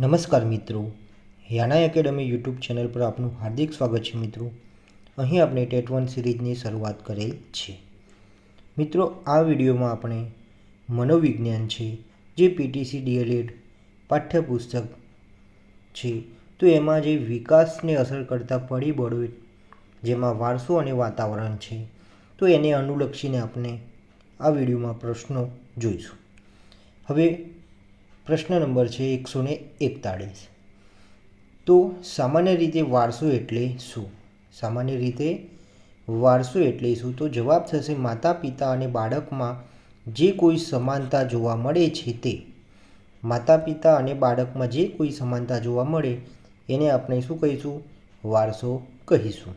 નમસ્કાર મિત્રો. યાના academy YouTube channel પર આપનું હાર્દિક સ્વાગત છે મિત્રો. અહીં આપણે ટેટ વન સિરીઝની શરૂઆત કરેલ છે. મિત્રો, આ વિડીયોમાં આપણે મનોવિજ્ઞાન છે, જે પીટીસી ડીએલએડ પાઠ્યપુસ્તક છે. તો એમાં જે વિકાસને અસર કરતા પરિબળો જેમાં વારસો અને વાતાવરણ છે, તો એને અનુલક્ષીને આપણે આ વિડીયોમાં પ્રશ્નો જોઈશું. હવે પ્રશ્ન નંબર છે એકસો ને એકતાળીસ. તો સામાન્ય રીતે વારસો એટલે શું? સામાન્ય રીતે વારસો એટલે શું? તો જવાબ થશે માતા, પિતા અને બાળકમાં જે કોઈ સમાનતા જોવા મળે છે તે. માતા, પિતા અને બાળકમાં જે કોઈ સમાનતા જોવા મળે એને આપણે શું કહીશું? વારસો કહીશું.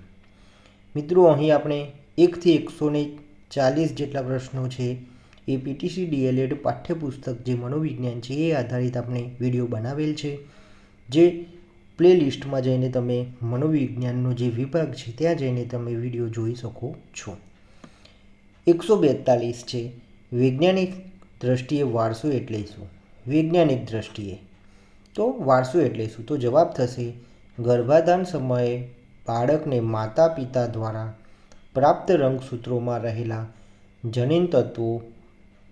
મિત્રો, અહીં આપણે એકથી એકસો ચાલીસ જેટલા પ્રશ્નો છે. એ પીટીસી ડીએલએડ પાઠ્યપુસ્તક જે મનોવિજ્ઞાન છે એ આધારિત આપણે વીડિયો બનાવેલ છે, જે પ્લેલિસ્ટમાં જઈને તમે મનોવિજ્ઞાનનો જે વિભાગ છે ત્યાં જઈને તમે વીડિયો જોઈ શકો છો. એકસો બેતાલીસ છે. વૈજ્ઞાનિક દ્રષ્ટિએ વારસો એટલે શું? વૈજ્ઞાનિક દ્રષ્ટિએ. તો વારસો એટલે શું? તો જવાબ થશે, ગર્ભાધાન સમયે બાળકને માતા પિતા દ્વારા પ્રાપ્ત રંગસૂત્રોમાં રહેલા જનીન તત્વો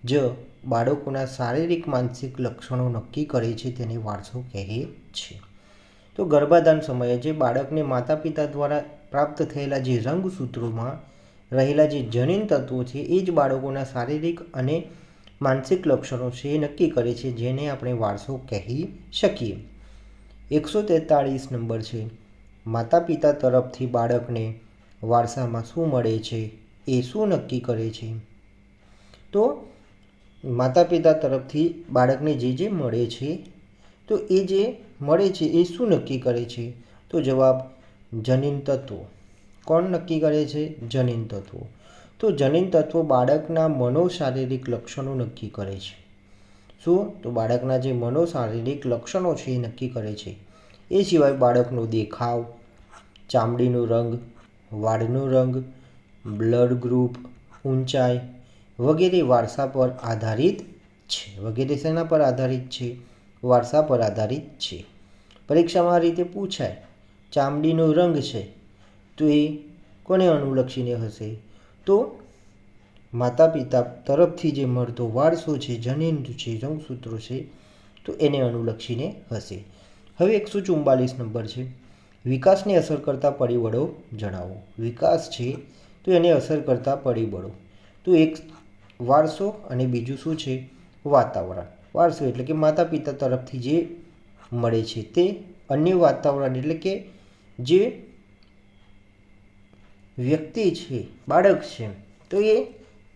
જ બાળકોના શારીરિક, માનસિક લક્ષણો નક્કી કરે છે તેને વારસો કહે છે. તો ગર્ભાધાન સમયે જે બાળકને માતા પિતા દ્વારા પ્રાપ્ત થયેલા જે રંગસૂત્રોમાં રહેલા જે જનીન તત્વો છે, એ જ બાળકોના શારીરિક અને માનસિક લક્ષણો છે, એ નક્કી કરે છે, જેને આપણે વારસો કહી શકીએ. એકસો તેતાળીસ નંબર છે માતા પિતા તરફથી બાળકને વારસામાં શું મળે છે, એ શું નક્કી કરે છે? તો માતા પિતા તરફથી બાળકને જે જે મળે છે, તો એ જે મળે છે એ શું નક્કી કરે છે? તો જવાબ, જનીન તત્વો. કોણ નક્કી કરે છે? જનીન તત્વો. તો જનીન તત્વો બાળકના મનોશારીરિક લક્ષણો નક્કી કરે છે. શું? તો બાળકના જે મનોશારીરિક લક્ષણો છે એ નક્કી કરે છે. એ સિવાય બાળકનો દેખાવ, ચામડીનો રંગ, વાળનો રંગ, બ્લડ ગ્રુપ, ઊંચાઈ વગેરે વારસા પર આધારિત છે. વગેરે શેના પર આધારિત છે? વારસા પર આધારિત છે. પરીક્ષામાં આ રીતે પૂછાય, ચામડીનો રંગ છે, તો એ કોને અનુલક્ષીને હશે? તો માતા પિતા તરફથી જે મળતો વારસો છે જનીન છે, રંગસૂત્રો છે, તો એને અનુલક્ષીને હશે. હવે એકસો ચુમ્બાલીસ નંબર છે. વિકાસને અસર કરતા પરિબળો જણાવો. વિકાસ છે, તો એને અસર કરતા પરિબળો. તો એક વારસો અને બીજું શું છે? વાતાવરણ. વારસો એટલે કે માતા પિતા તરફથી જે મળે છે તે અન્ય વાતાવરણ એટલે કે જે વ્યક્તિ છે, બાળક છે, તો એ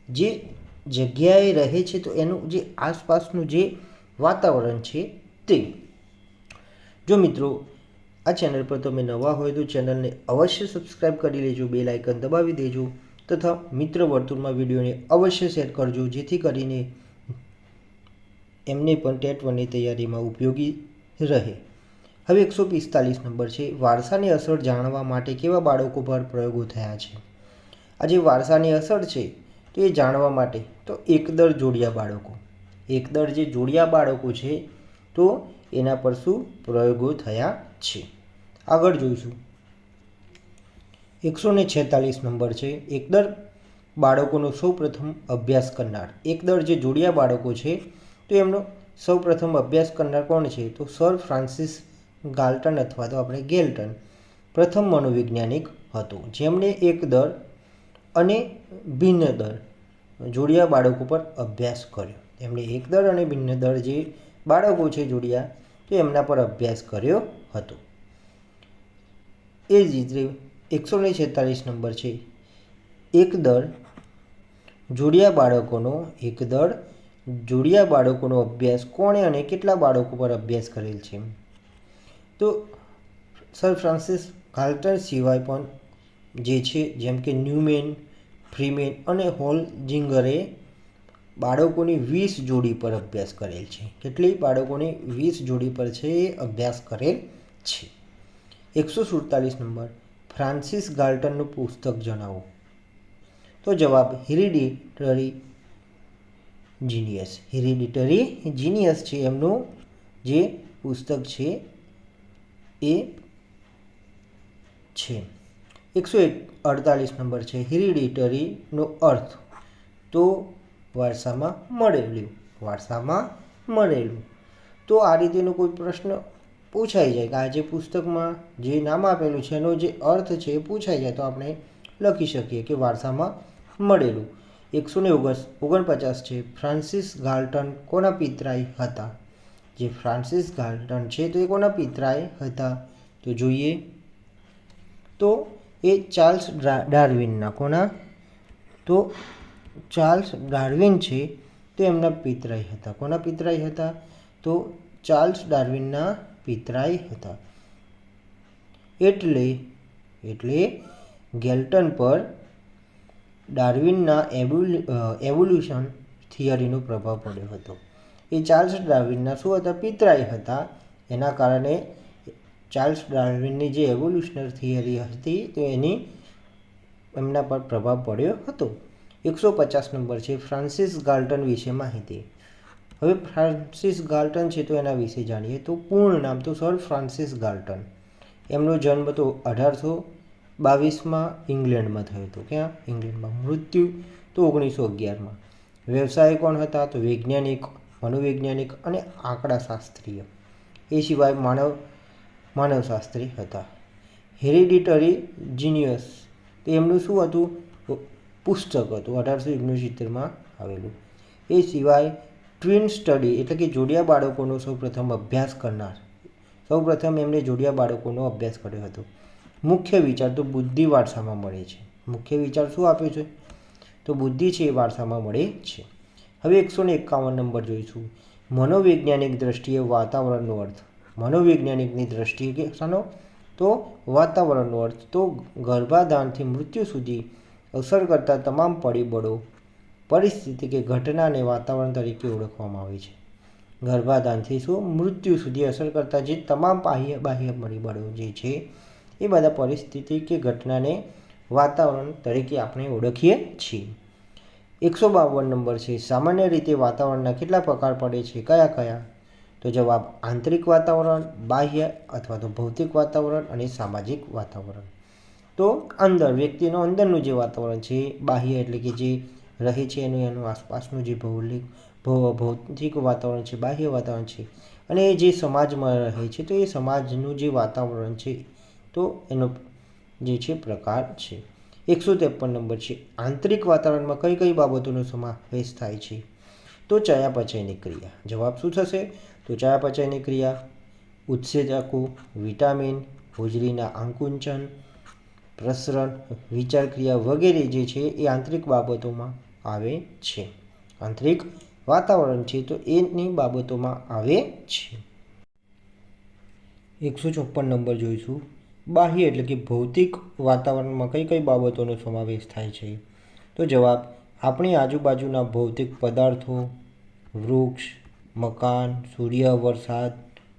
જે જગ્યાએ રહે છે તો એનું જે આસપાસનું જે વાતાવરણ છે તે. જો મિત્રો, આ ચેનલ પર તમે નવા હોય તો ચેનલને અવશ્ય સબસ્ક્રાઈબ કરી લેજો બે લાઇકન દબાવી દેજો. તથા મિત્ર વર્તુળમાં વિડીયોને અવશ્ય શેર કરજો, જેથી કરીને એમને પણ ટેટ વનની તૈયારીમાં ઉપયોગી રહે. હવે એકસો પિસ્તાલીસ નંબર છે. વારસાની અસર જાણવા માટે કેવા બાળકો પર પ્રયોગો થયા છે? આ જે વારસાની અસર છે તો એ જાણવા માટે તો એકદર જોડિયા બાળકો. એકદર જે જોડિયા બાળકો છે તો એના પર શું પ્રયોગો થયા છે? આગળ જોઈશું. એકસો ને છેતાલીસ નંબર છે. એકદર બાળકોનો સૌપ્રથમ અભ્યાસ કરનાર. એકદર જે જોડિયા બાળકો છે, તો એમનો સૌપ્રથમ અભ્યાસ કરનાર કોણ છે? તો સર ફ્રાન્સિસ ગાલ્ટન અથવા તો આપણે ગેલ્ટન. પ્રથમ મનોવૈજ્ઞાનિક હતો. જેમણે એક દર અને ભિન્ન દર જોડિયા બાળકો પર અભ્યાસ કર્યો. એમણે એક દર અને ભિન્ન દર જે બાળકો છે જોડિયા, તો એમના પર અભ્યાસ કર્યો હતો. એ જ રીતે એકસો ને છેતાલીસ નંબર છે. એક દળ જોડિયા બાળકોનો, એક દળ જોડિયા બાળકોનો અભ્યાસ કોણે અને કેટલા બાળકો પર અભ્યાસ કરેલ છે? તો સર ફ્રાન્સિસ ગાલ્ટન સિવાય પણ જે છે, જેમ કે ન્યુમેન, ફ્રીમેન અને હોલ જિંગરે બાળકોની વીસ જોડી પર અભ્યાસ કરેલ છે. કેટલી બાળકોની વીસ જોડી પર છે એ અભ્યાસ કરેલ છે? એકસો સુડતાલીસ નંબર. ફ્રાન્સિસ ગાલ્ટનનું પુસ્તક જણાવો. તો જવાબ, હિરિડિટરી જીનિયસ. હિરિડિટરી જીનિયસ છે એમનું જે પુસ્તક છે એ છે. એકસો એક અડતાલીસ નંબર છે, હિરિડિટરીનો અર્થ. તો વારસામાં મળેલું વારસામાં મળેલું. તો આ રીતેનો કોઈ પ્રશ્ન પૂછાઈ જાય કે આ જે પુસ્તકમાં જે નામ આપેલું છે, એનો જે અર્થ છે એ પૂછાઈ જાય તો આપણે લખી શકીએ કે વારસામાં મળેલું. એકસો ને ઓગણ ઓગણપચાસ છે. ફ્રાન્સિસ ગાલ્ટન કોના પિતરાઈ હતા? જે ફ્રાન્સિસ ગાલ્ટન છે તો એ કોના પિતરાઈ હતા? તો જોઈએ. તો એ ચાર્લ્સ ડ્રા- ડાર્વિનના કોના? તો ચાર્લ્સ ડાર્વિન છે તો એમના પિતરાઈ હતા. કોના પિતરાઈ હતા? તો ચાર્લ્સ ડાર્વિનના પિતરાઈ હતા. એટલે એટલે ગેલ્ટન પર ડાર્વિનના એવોલ્યુ એવોલ્યુશન થિયરીનો પ્રભાવ પડ્યો હતો. એ ચાર્લ્સ ડાર્વિનના શું હતા? પિતરાઈ હતા. એના કારણે ચાર્લ્સ ડાર્વિનની જે એવોલ્યુશનર થિયરી હતી, તો એની એમના પર પ્રભાવ પડ્યો હતો. એકસો પચાસ નંબર છે ફ્રાન્સિસ ગાલ્ટન વિશે માહિતી. હવે ફ્રાન્સિસ ગાલ્ટન છે તો એના વિશે જાણીએ. તો પૂર્ણ નામ તો સર ફ્રાન્સિસ ગાલ્ટન. એમનો જન્મ તો અઢારસો બાવીસમાં ઇંગ્લેન્ડમાં થયો હતો. ક્યાં? ઇંગ્લેન્ડમાં. મૃત્યુ તો ઓગણીસો અગિયારમાં. વ્યવસાય કોણ હતા? તો વૈજ્ઞાનિક, મનોવૈજ્ઞાનિક અને આંકડાશાસ્ત્રીય. એ સિવાય માનવ, માનવશાસ્ત્રી હતા. Hereditary genius. તો એમનું શું હતું? પુસ્તક હતું. અઢારસો ઓગણસિત્તેરમાં આવેલું. એ સિવાય ટ્વિન સ્ટડી એટલે કે જોડિયા બાળકોનો સૌપ્રથમ અભ્યાસ કરનાર. સૌપ્રથમ એમણે જોડિયા બાળકોનો અભ્યાસ કર્યો હતો. મુખ્ય વિચાર તો બુદ્ધિ વારસામાં મળે છે. મુખ્ય વિચાર શું આપ્યો છે? તો બુદ્ધિ છે એ વારસામાં મળે છે. હવે એકસો ને એકાવન નંબર જોઈશું. મનોવૈજ્ઞાનિક દ્રષ્ટિએ વાતાવરણનો અર્થ. મનોવૈજ્ઞાનિકની દ્રષ્ટિએ કે શાનો તો વાતાવરણનો અર્થ. તો ગર્ભાધાનથી મૃત્યુ સુધી અસર કરતા તમામ પરિબળો પરિસ્થિતિ કે ઘટનાને વાતાવરણ તરીકે ઓળખવામાં આવે છે. ગર્ભાધાનથી શું મૃત્યુ સુધી અસર કરતા જે તમામ બાહ્ય બાહ્ય પરિબળો જે છે, એ બધા પરિસ્થિતિ કે ઘટનાને વાતાવરણ તરીકે આપણે ઓળખીએ છીએ. એકસો બાવન નંબર છે, સામાન્ય રીતે વાતાવરણના કેટલા પ્રકાર પડે છે, કયા કયા? તો જવાબ આંતરિક વાતાવરણ, બાહ્ય અથવા તો ભૌતિક વાતાવરણ અને સામાજિક વાતાવરણ. તો અંદર, વ્યક્તિનો અંદરનું જે વાતાવરણ છે, બાહ્ય એટલે કે જે રહે છે એનું એનું આસપાસનું જે ભૌગોલિક ભૌ, ભૌતિક વાતાવરણ છે, બાહ્ય વાતાવરણ છે અને એ જે સમાજમાં રહે છે, તો એ સમાજનું જે વાતાવરણ છે, તો એનો જે છે પ્રકાર છે. એકસો ત્રેપન નંબર છે. આંતરિક વાતાવરણમાં કઈ કઈ બાબતોનો સમાવેશ થાય છે? તો ચયાપચયની ક્રિયા. જવાબ શું થશે? તો ચયાપચયની ક્રિયા. ઉત્સેચકો, વિટામિન હોજરીના આંકુંચન પ્રસરણ વિચાર ક્રિયા વગેરે જે છે એ આંતરિક બાબતોમાં આવે છે. આંતરિક વાતાવરણ છે તો એની બાબતોમાં આવે છે. એકસો ચોપન નંબર જોઈશું. બાહ્ય એટલે કે ભૌતિક વાતાવરણમાં કઈ કઈ બાબતોનો સમાવેશ થાય છે? તો જવાબ, આપણી આજુબાજુના ભૌતિક પદાર્થો, વૃક્ષ, મકાન, સૂર્ય, વરસાદ,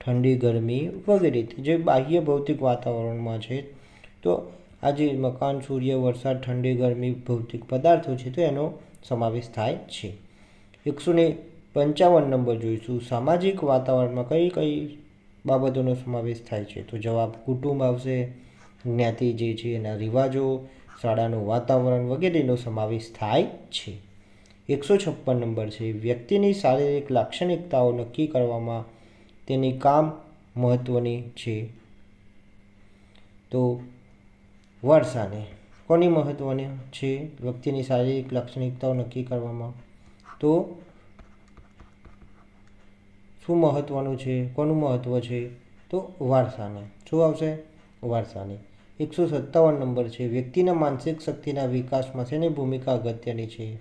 ઠંડી, ગરમી વગેરે. જે બાહ્ય ભૌતિક વાતાવરણમાં છે, તો આ જે મકાન, સૂર્ય, વરસાદ, ઠંડી, ગરમી, ભૌતિક પદાર્થો છે તો એનો સમાવેશ થાય છે. એકસો ને પંચાવન નંબર જોઈશું. સામાજિક વાતાવરણમાં કઈ કઈ બાબતોનો સમાવેશ થાય છે? તો જવાબ કુટુંબ આવશે, જ્ઞાતિ જે છે એના રિવાજો, શાળાનું વાતાવરણ વગેરેનો સમાવેશ થાય છે. એકસો છપ્પન નંબર છે. વ્યક્તિની શારીરિક લાક્ષણિકતાઓ નક્કી કરવામાં તેની કામ મહત્ત્વની છે. તો વારસાને? કોની મહત્ત્વની છે વ્યક્તિની શારીરિક લાક્ષણિકતાઓ નક્કી કરવામાં? તો શું મહત્ત્વનું છે? કોનું મહત્ત્વ છે? તો વારસાને. શું આવશે? વારસાને. એકસો સત્તાવન નંબર છે. વ્યક્તિના માનસિક શક્તિના વિકાસમાં શેની ભૂમિકા અગત્યની છે?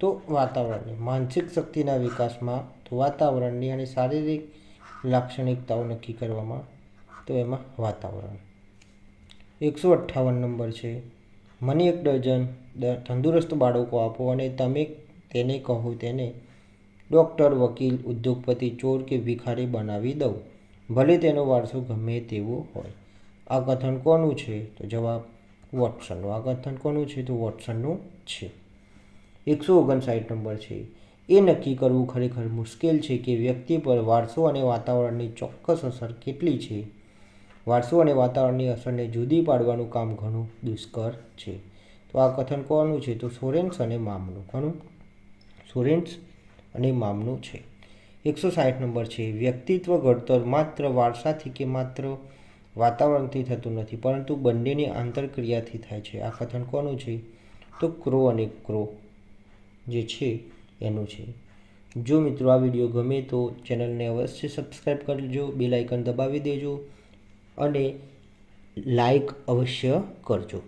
તો વાતાવરણની. માનસિક શક્તિના વિકાસમાં તો વાતાવરણની અને શારીરિક લાક્ષણિકતાઓ નક્કી કરવામાં. તો એમાં વાતાવરણ. એકસો અઠ્ઠાવન નંબર છે. મને એક ડઝન તંદુરસ્ત બાળકો આપો અને તમે તેને કહો તેને ડૉક્ટર, વકીલ, ઉદ્યોગપતિ, ચોર કે ભિખારી બનાવી દઉં. ભલે તેનો વારસો ગમે તેવો હોય. આ કથન કોનું છે? તો જવાબ વોટસનનું. આ કથન કોનું છે? તો વોટસનનું છે. એકસો ઓગણસાઠ નંબર છે. એ નક્કી કરવું ખરેખર મુશ્કેલ છે કે વ્યક્તિ પર વારસો અને વાતાવરણની ચોક્કસ અસર કેટલી છે? વારસો અને વાતાવરણની અસરને જુદી પાડવાનું કામ ઘણું દુષ્કર છે. તો આ કથન કોનું છે? તો સોરેન્સ અને મામનું. કોનું? સોરેન્સ અને મામનું છે. એકસો સાઠ નંબર છે. વ્યક્તિત્વ ઘડતર માત્ર વારસાથી કે માત્ર વાતાવરણથી થતું નથી, પરંતુ બંનેની આંતરક્રિયાથી થાય છે. આ કથન કોનું છે? તો ક્રો અને ક્રો જે છે એનું છે. જો મિત્રો આ વીડિયો ગમે તો ચેનલને અવશ્ય સબસ્ક્રાઈબ કરજો, બેલ દબાવી દેજો અને લાઈક અવશ્ય કરજો.